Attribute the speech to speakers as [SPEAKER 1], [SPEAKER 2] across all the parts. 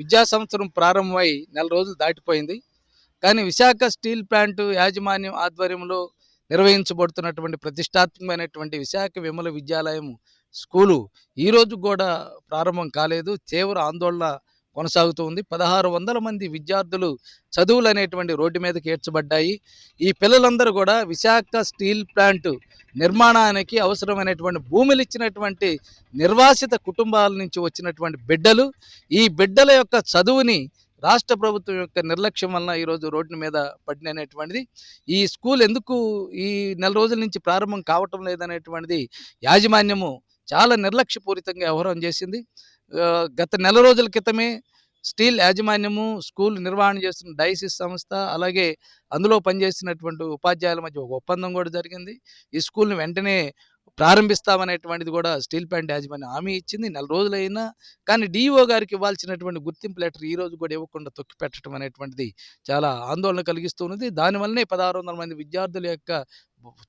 [SPEAKER 1] విద్యా సంవత్సరం ప్రారంభమై నెల రోజులు దాటిపోయింది. కానీ విశాఖ స్టీల్ ప్లాంట్ యాజమాన్యం ఆధ్వర్యంలో నిర్వహించబడుతున్నటువంటి ప్రతిష్టాత్మకమైనటువంటి విశాఖ విమల విద్యాలయం స్కూలు ఈ రోజు కూడా ప్రారంభం కాలేదు. తీవ్ర ఆందోళన కొనసాగుతూ ఉంది. పదహారు వందల మంది విద్యార్థులు చదువులు అనేటువంటి రోడ్డు మీదకి ఏడ్చబడ్డాయి. ఈ పిల్లలందరూ కూడా విశాఖ స్టీల్ ప్లాంట్ నిర్మాణానికి అవసరమైనటువంటి భూములు ఇచ్చినటువంటి నిర్వాసిత కుటుంబాల నుంచి వచ్చినటువంటి బిడ్డలు ఈ బిడ్డల యొక్క చదువుని రాష్ట్ర ప్రభుత్వం యొక్క నిర్లక్ష్యం వలన ఈరోజు రోడ్డు మీద పడిననేటువంటిది. ఈ స్కూల్ ఎందుకు ఈ నెల రోజుల నుంచి ప్రారంభం కావటం లేదనేటువంటిది యాజమాన్యము చాలా నిర్లక్ష్యపూరితంగా వ్యవహారం చేసింది. గత నెల రోజుల క్రితమే స్టీల్ యాజమాన్యము స్కూల్ నిర్వహణ చేస్తున్న డైసిస్ సంస్థ అలాగే అందులో పనిచేస్తున్నటువంటి ఉపాధ్యాయుల మధ్య ఒక ఒప్పందం కూడా జరిగింది. ఈ స్కూల్ని వెంటనే ప్రారంభిస్తామనేటువంటిది కూడా స్టీల్ ప్లాంట్ యాజమాన్యం హామీ ఇచ్చింది నెల రోజులైనా. కానీ డిఈఓ గారికి ఇవ్వాల్సినటువంటి గుర్తింపు లెటర్ ఈ రోజు కూడా ఇవ్వకుండా తొక్కి పెట్టడం అనేటువంటిది చాలా ఆందోళన కలిగిస్తున్నది దానివల్లనే పదహారు వందల మంది విద్యార్థుల యొక్క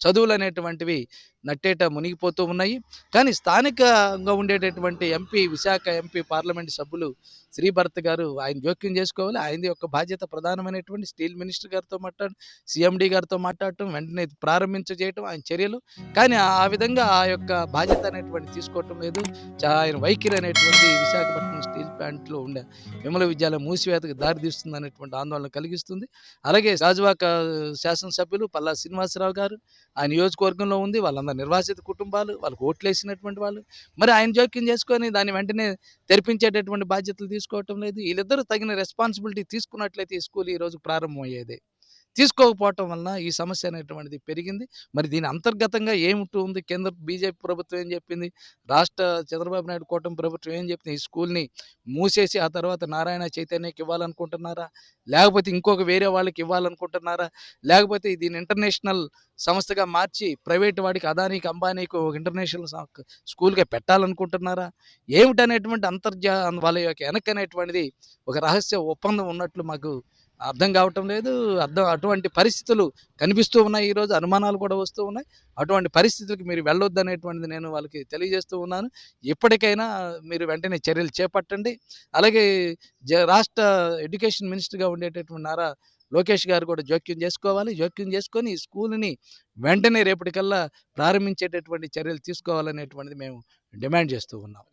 [SPEAKER 1] చదువులు అనేటువంటివి నట్టేట మునిగిపోతూ ఉన్నాయి. కానీ స్థానికంగా ఉండేటటువంటి ఎంపీ విశాఖ ఎంపీ పార్లమెంట్ సభ్యులు శ్రీభరత్ గారు ఆయన జోక్యం చేసుకోవాలి. ఆయన యొక్క బాధ్యత ప్రధానమైనటువంటి స్టీల్ మినిస్టర్ గారితో మాట్లాడడం సీఎండి గారితో మాట్లాడటం వెంటనే ప్రారంభించ చేయటం ఆయన చర్యలు. కానీ ఆ విధంగా ఆ యొక్క బాధ్యత అనేటువంటి తీసుకోవటం లేదు. చా- ఆయన వైఖరి అనేటువంటి విశాఖపట్నం స్టీల్ ప్లాంట్లో ఉండే విమల విద్యాలయం మూసివేతకు దారితీస్తుంది అనేటువంటి ఆందోళన కలిగిస్తుంది. అలాగే రాజువాక శాసనసభ్యులు పల్లా శ్రీనివాసరావు గారు ఆ నియోజకవర్గంలో ఉంది. వాళ్ళందరూ నిర్వాసిత కుటుంబాలు వాళ్ళకు ఓట్లు వేసినటువంటి వాళ్ళు మరి ఆయన జోక్యం చేసుకొని దాన్ని వెంటనే తెరిపించేటటువంటి బాధ్యతలు తీసుకోవటం లేదు. వీళ్ళిద్దరూ తగిన రెస్పాన్సిబిలిటీ తీసుకున్నట్లయితే ఈ స్కూల్ ఈ ప్రారంభమయ్యేది. తీసుకోకపోవటం వలన ఈ సమస్య అనేటువంటిది పెరిగింది. మరి దీని అంతర్గతంగా ఏమిటూ ఉంది? కేంద్ర బీజేపీ ప్రభుత్వం ఏం చెప్పింది? రాష్ట్ర చంద్రబాబు నాయుడు కూటమి ప్రభుత్వం ఏం చెప్పింది? ఈ స్కూల్ని మూసేసి ఆ తర్వాత నారాయణ చైతన్యకి ఇవ్వాలనుకుంటున్నారా? లేకపోతే ఇంకొక వేరే వాళ్ళకి ఇవ్వాలనుకుంటున్నారా? లేకపోతే దీన్ని ఇంటర్నేషనల్ సంస్థగా మార్చి ప్రైవేట్ వాడికి అదానికి అంబానీకి ఒక ఇంటర్నేషనల్ స్కూల్గా పెట్టాలనుకుంటున్నారా? ఏమిటనేటువంటి అంతర్జా వాళ్ళ యొక్క వెనక అనేటువంటిది ఒక రహస్య ఒప్పందం ఉన్నట్లు మాకు అర్థం కావటం లేదు. అర్థం అటువంటి పరిస్థితులు కనిపిస్తూ ఉన్నాయి. ఈరోజు అనుమానాలు కూడా వస్తూ ఉన్నాయి. అటువంటి పరిస్థితులకు మీరు వెళ్ళొద్దు అనేటువంటిది నేను వాళ్ళకి తెలియజేస్తూ ఉన్నాను. ఇప్పటికైనా మీరు వెంటనే చర్యలు చేపట్టండి. అలాగే జ రాష్ట్ర ఎడ్యుకేషన్ మినిస్టర్గా ఉండేటటువంటి నారా లోకేష్ గారు కూడా జోక్యం చేసుకోవాలి. జోక్యం చేసుకొని ఈ స్కూల్ని వెంటనే రేపటికల్లా ప్రారంభించేటటువంటి చర్యలు తీసుకోవాలనేటువంటిది మేము డిమాండ్ చేస్తూ ఉన్నాం.